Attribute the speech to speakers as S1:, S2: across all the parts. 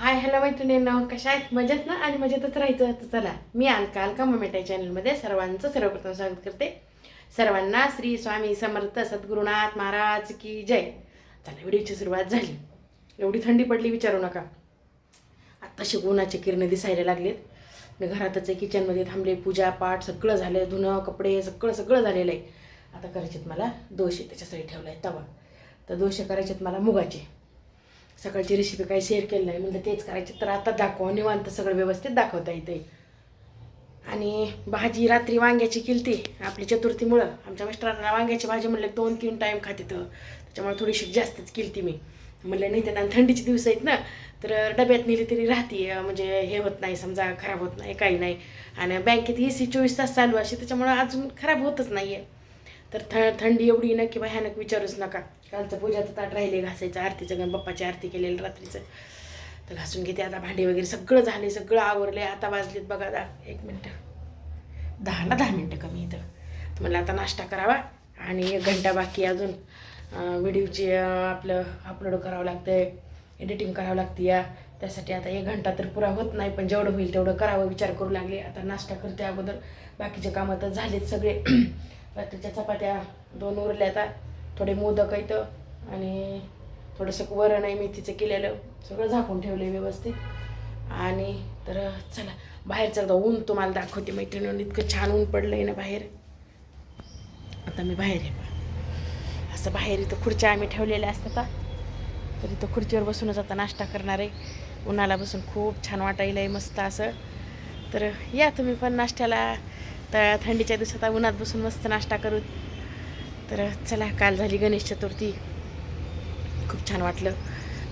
S1: Hi hello मैत्रिणींनो कशा आहेत? मजेत ना? आणि मजेतच राहायचं? तर चला मी अलका अलका ममेटा चॅनलमध्ये सर्वांचं सर्वप्रथम स्वागत करते. सर्वांना श्री स्वामी समर्थ सद्गुरुनाथ महाराज की जय. चला व्हिडिओची सुरुवात झाली. एवढी थंडी पडली विचारू नका. आत्ताशी उन्हाचे किरण दिसायला लागलेत. मी घरातच आहे किचनमध्ये थांबले पूजा पाठ सगळं झालं धुणं कपडे सगळं सगळं झालेलं आहे. आता करायचेत मला दोशे त्याच्यासाठी ठेवला आहे तवा. तर दोशे करायचेत मला मुगाचे. सकाळची रेसिपी काही शेअर केली नाही. म्हणलं तेच करायचे. तर आता दाखवा. निवांत सगळं व्यवस्थित दाखवता येते आणि भाजी रात्री वांग्याची केलती आपली चतुर्थीमुळं. आमच्या मिस्टरांना वांग्याची भाजी म्हणलं दोन तीन टाईम खाते तर. त्याच्यामुळे थोडीशी जास्तच किलती मी. म्हणलं नाही त्यांना थंडीचे दिवस आहेत ना तर डब्यात नेली तरी राहते. म्हणजे हे होत नाही समजा खराब होत नाही काही नाही. आणि बँकेत ए सी चोवीस तास चालू असे त्याच्यामुळं अजून खराब होतच नाही आहे तर थ थंडी एवढी ना की भयानक विचारूच नका. कालचं पूजाचं ताट राहिले घासायचं आरतीचं गण बाप्पाची आरती केलेलं रात्रीचं. तर घासून घेते आता भांडे वगैरे सगळं झाले सगळं आवरले आता वाजलेत बघा दा एक मिनटं. दहाला दहा मिनटं कमी येतं तर म्हणलं आता नाश्ता करावा आणि एक घंटा बाकी अजून. व्हिडिओची आपलं अपलोड करावं लागतं एडिटिंग करावं लागते या. त्यासाठी आता एक घंटा तर पुरा होत नाही पण जेवढं होईल तेवढं करावं विचार करू लागले. आता नाश्ता करते अगोदर. बाकीचे कामं तर झालेत सगळे. रात्रीच्या चपात्या दोन उरल्या आता. थोडे मोदक आहेत आणि थोडंसं वरण आहे मेथीचं केलेलं. सगळं झाकून ठेवलं आहे व्यवस्थित. आणि तर चला बाहेर एकदा ऊन तुम्हाला दाखवते मैत्रिणीनं. इतकं छान ऊन पडलं आहे ना बाहेर. आता मी बाहेर आहे. असं बाहेर इथं खुर्च्या आम्ही ठेवलेल्या असतात. तर इथं खुर्चीवर बसूनच आता नाश्ता करणार आहे. उन्हाला बसून खूप छान वाटायला मस्त असं. तर या तुम्ही पण नाश्त्याला. तर थंडीच्या दिवसात उन्हात बसून मस्त नाश्ता करू तर चला काल झाली गणेश चतुर्थी. खूप छान वाटलं.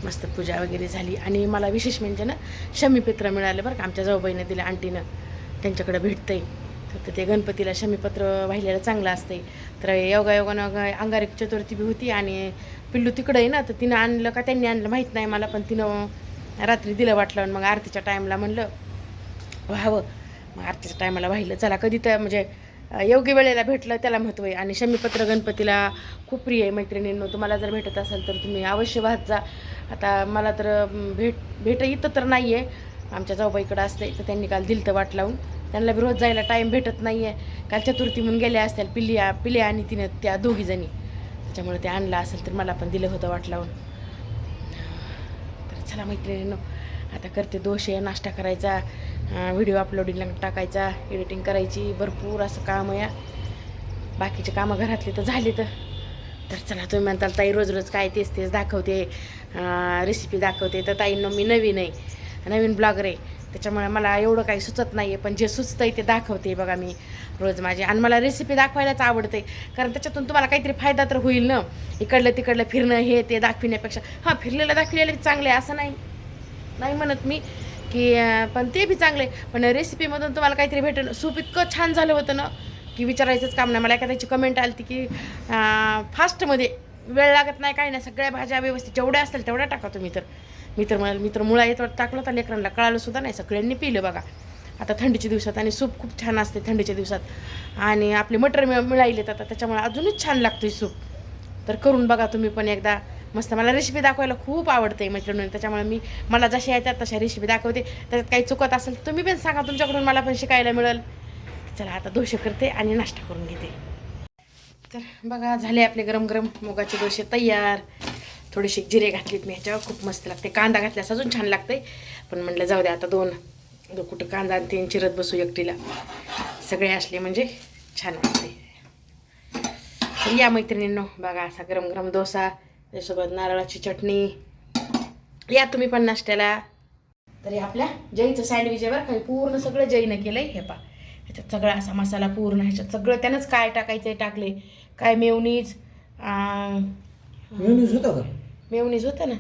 S1: मस्त पूजा वगैरे झाली. आणि मला विशेष म्हणजे ना शमीपत्र मिळालं बरं का आमच्या जाऊबाईनं दिलं आंटीनं. त्यांच्याकडं आहे तर ते गणपतीला शमीपत्र वाहिलेलं चांगलं असतंय. तर योगा योगानं चतुर्थी बी होती आणि पिल्लू तिकडं आहे ना तर तिनं आणलं का त्यांनी आणलं माहीत नाही मला पण तिनं रात्री दिलं वाटलं मग आरतीच्या टाईमला म्हणलं व्हावं. मग आरतीच्या टायमाला वाहिलं चला कधी तर म्हणजे योग्य वेळेला भेटलं त्याला महत्त्व आहे. आणि शमीपत्र गणपतीला खूप प्रिय आहे मैत्रिणींनो तुम्हाला जर भेटत असेल तर तुम्ही अवश्य वाहत जा. आता मला तर भेट भेट इथं तर नाही आहे आमच्या जाऊबाईकडं असते तर त्यांनी काल दिलं तर वाट लावून. त्यांना बी रोज जायला टाईम भेटत नाही आहे काल चतुर्थी म्हणून गेल्या असतील पिल्ल्या पिल्या आणि तिने त्या दोघीजणी त्याच्यामुळे ते आणलं असेल तर मला पण दिलं होतं वाट लावून. चला मैत्रिणींनो आता करते दोष आहे नाश्ता करायचा व्हिडिओ अपलोडिंगला टाकायचा एडिटिंग करायची भरपूर असं काम आहे. बाकीचे कामं घरातले तर झाले तर. तर चला तुम्ही म्हणताल ताई रोज रोज काय तेच तेच दाखवते रेसिपी दाखवते. तर ताईंनो मी नवीन आहे नवीन ब्लॉगर आहे. त्याच्यामुळे मला एवढं काही सुचत नाही आहे पण जे सुचतं आहे ते दाखवते बघा मी रोज माझे. आणि मला रेसिपी दाखवायलाच आवडते. कारण त्याच्यातून तुम्हाला काहीतरी फायदा तर होईल ना? इकडलं तिकडलं फिरणं हे ते दाखविण्यापेक्षा. हां फिरलेलं दाखविलेलं चांगलं आहे असं नाही. नाही म्हणत मी की पण ते बी चांगले पण रेसिपीमधून तुम्हाला काहीतरी भेटेल. सूप इतकं छान झालं होतं ना की विचारायचंच काम नाही. मला एखाद्याची कमेंट आली की फास्टमध्ये वेळ लागत नाही काही नाही. सगळ्या भाज्या व्यवस्थित जेवढ्या असतील तेवढ्या टाका तुम्ही तर. मी तर मला मी तर मुळा येत टाकलं तर लेकरांना. कळालं सुद्धा नाही सगळ्यांनी पिलं बघा. आता थंडीच्या दिवसात आणि सूप खूप छान असते थंडीच्या दिवसात. आणि आपले मटर मिळ मिळालेत आता त्याच्यामुळे अजूनच छान लागतं सूप. तर करून बघा तुम्ही पण एकदा. मस्त मला रेसिपी दाखवायला खूप आवडते मैत्रिणींनी. त्याच्यामुळे मी मला जशा येतात तशा रेसिपी दाखवते. त्याच्यात काही चुकत असेल तर तुम्ही पण सांगा तुमच्याकडून मला पण शिकायला मिळेल. चला आता दोषे करते आणि नाश्ता करून घेते. तर बघा झाले आपले गरम गरम मुगाचे दोशे तयार. थोडेसे जिरे घातलेत मी ह्याच्यावर खूप मस्त लागते. कांदा घातल्यास अजून छान लागते. पण म्हणलं जाऊ द्या आता दोन दो कुठं कांदा आणि तीन चिरत बसू एकटीला. सगळे असले म्हणजे छान वाटते तर या मैत्रिणींनो बघा असा गरम गरम डोसा त्याच्यासोबत नारळाची चटणी. या तुम्ही पण नाश्त्याला. तरी आपल्या जईचं सँडविच आहे बरं का पूर्ण सगळं जईनं केलं आहे हे पा ह्याच्यात सगळा असा मसाला पूर्ण ह्याच्यात सगळं त्यानंच काय टाकायचं आहे टाकले काय मेवणीच
S2: मेवनीज होता का?
S1: मेवनीज होतं ना.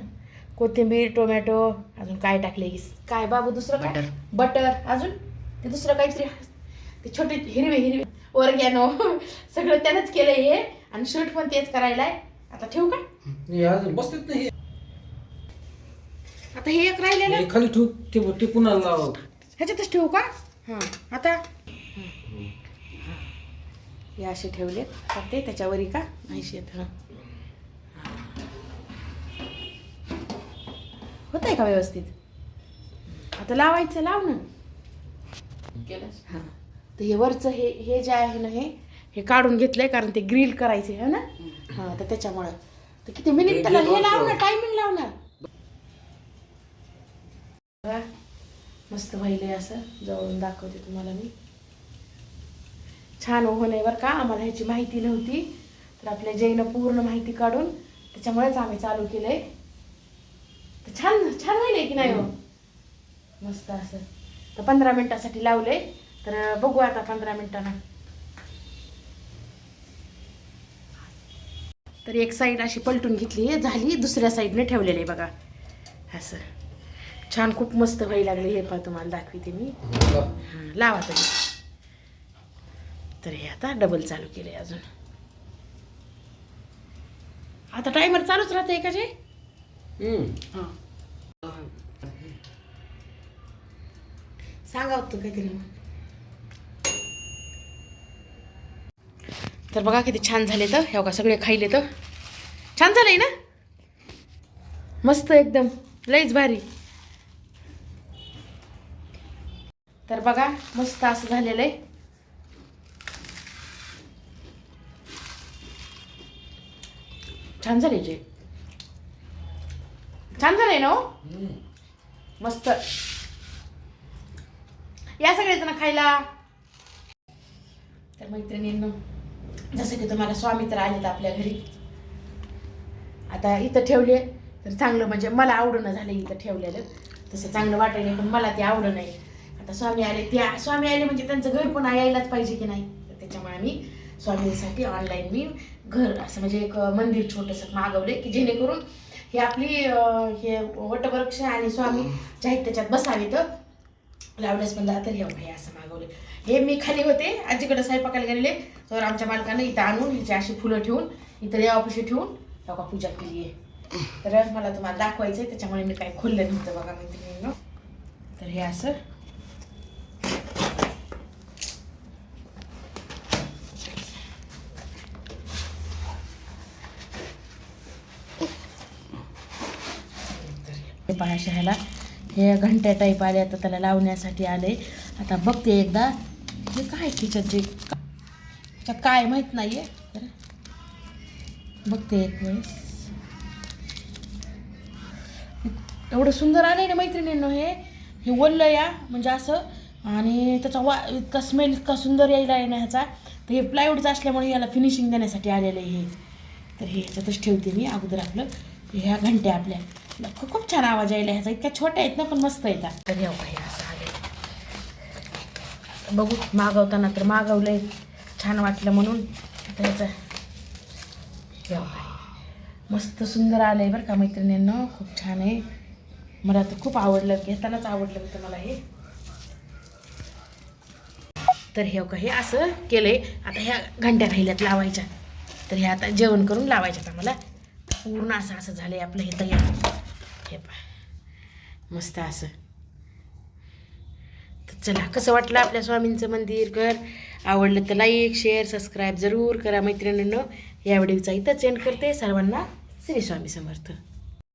S1: कोथिंबीर टोमॅटो अजून काय टाकले काय बाबू दुसरं काय? बटर. अजून? ते दुसरं काहीतरी ते छोटे हिरवे हिरवे. ओरगॅनो सगळं त्यानंच केलं हे. आणि शूट पण तेच करायला आता ठेवू का?
S2: बसतेच नाही
S1: आता हे एक राहिलेलं.
S2: खाली ठेवू. ते ते पुन्हा लाव.
S1: ह्याच्यातच ठेवू का? हां. आता? हे. असे ठेवले ते त्याच्यावरी का? नाही शेत. हां. होत आहे का व्यवस्थित आता लावायचं लाव ना हां तर हे वरचं हे हे जे आहे ना हे हे काढून घेतलंय कारण ते ग्रिल करायचे आहे ना हां तर त्याच्यामुळं तर किती मिनिट त्याला हे लाव ना टायमिंग लाव ना मस्त व्हायलंय असं जवळून दाखवते तुम्हाला मी छान ओव्हन आहे बरं का आम्हाला ह्याची माहिती नव्हती तर आपल्या जैनं पूर्ण माहिती काढून त्याच्यामुळेच आम्ही चालू केलंय छान छान व्हायलंय की नाही हो? मस्त असं. तर पंधरा मिनिटासाठी लावले तर बघू आता पंधरा मिनिटांना. तर एक साईड अशी पलटून घेतली झाली दुसऱ्या साईडने ठेवलेली आहे बघा. असं. छान खूप मस्त व्हायला लागले हे पहा तुम्हाला दाखवते मी. हां, लावा तरी. तर हे आता डबल चालू केले अजून. आता टायमर चालूच राहते का जे? हां. सांगा होतं काहीतरी मग. तर बघा किती छान झाले तर. हे बघा सगळे खायले तर. छान झालंय ना? मस्त एकदम. लईच भारी. तर बघा मस्त असं झालेलं आहे. छान झाले जे. छान झालंय ना हो? मस्त. या सगळेजण खायला. तर मैत्रिणींनो जसं की तुम्हाला स्वामी तर आलेत आपल्या घरी. आता इथं ठेवले तर चांगलं म्हणजे मला आवडणं झालं इथं ठेवलेलं. तसं चांगलं वाटायला पण मला ते आवडं नाही. आता स्वामी आले त्या स्वामी आले म्हणजे त्यांचं घर पण यायलाच पाहिजे की नाही? तर त्याच्यामुळे मी स्वामींसाठी ऑनलाईन मी घर असं म्हणजे एक मंदिर छोटंसं मागवले की जेणेकरून हे आपली हे वटवृक्ष आणि स्वामी जे आहेत त्याच्यात तर तर म्हणला तर हे हे असं मागवले. हे मी खाली होते आजीकडे स्वयंपाकाला गेलेले. तर आमच्या मालकानं इथं आणून हिची अशी फुलं ठेवून इथं देवापाशी ठेवून बघा पूजा केली आहे तर मला तुम्हाला दाखवायचं आहे त्याच्यामुळे मी काही खोललं नव्हतं बघा मैत्रिणींनो. तर हे असं. हे ह्याला हे घंट्या टाईप आले आता त्याला लावण्यासाठी आले. आता बघते एकदा. हे काय त्याच्यात काय माहीत नाही आहे बघते एक वेळेस. एवढं सुंदर आलंय ना मैत्रिणींनो हे. हे ओललं या म्हणजे असं. आणि त्याचा वा इतका स्मेल इतका सुंदर यायला आहे ना ह्याचा. तर हे प्लायवूडचं असल्यामुळे याला फिनिशिंग देण्यासाठी आलेलं आहे हे. तर हे ह्याच्यातच ठेवते मी अगोदर आपलं. ह्या घंट्या आपल्या. खूप खूप छान आवाज यायला ह्याचा. इतक्या छोट्या आहेत ना पण मस्त येतात तर हे हे असं आले बघू मागवताना तर मागवलंय. छान वाटलं म्हणून. त्याचं ह्याचं हे मस्त सुंदर आलं आहे बरं का मैत्रिणींना. खूप छान आहे. मला तर खूप आवडलं घेतानाच आवडलं होतं मला हे. तर हे का हे असं केलंय. आता ह्या घंट्या राहिल्यात लावायच्या. तर हे आता जेवण करून लावायच्यात आम्हाला. पूर्ण असं असं झालं आहे आपलं हे तयार. हे पहा. मस्त असं. तर चला कसं वाटलं आपल्या स्वामींचं मंदिर घर? आवडलं तर लाईक शेअर सबस्क्राईब जरूर करा मैत्रिणींनो. या व्हिडिओचा इथंच एंड करते. सर्वांना श्री स्वामी समर्थ.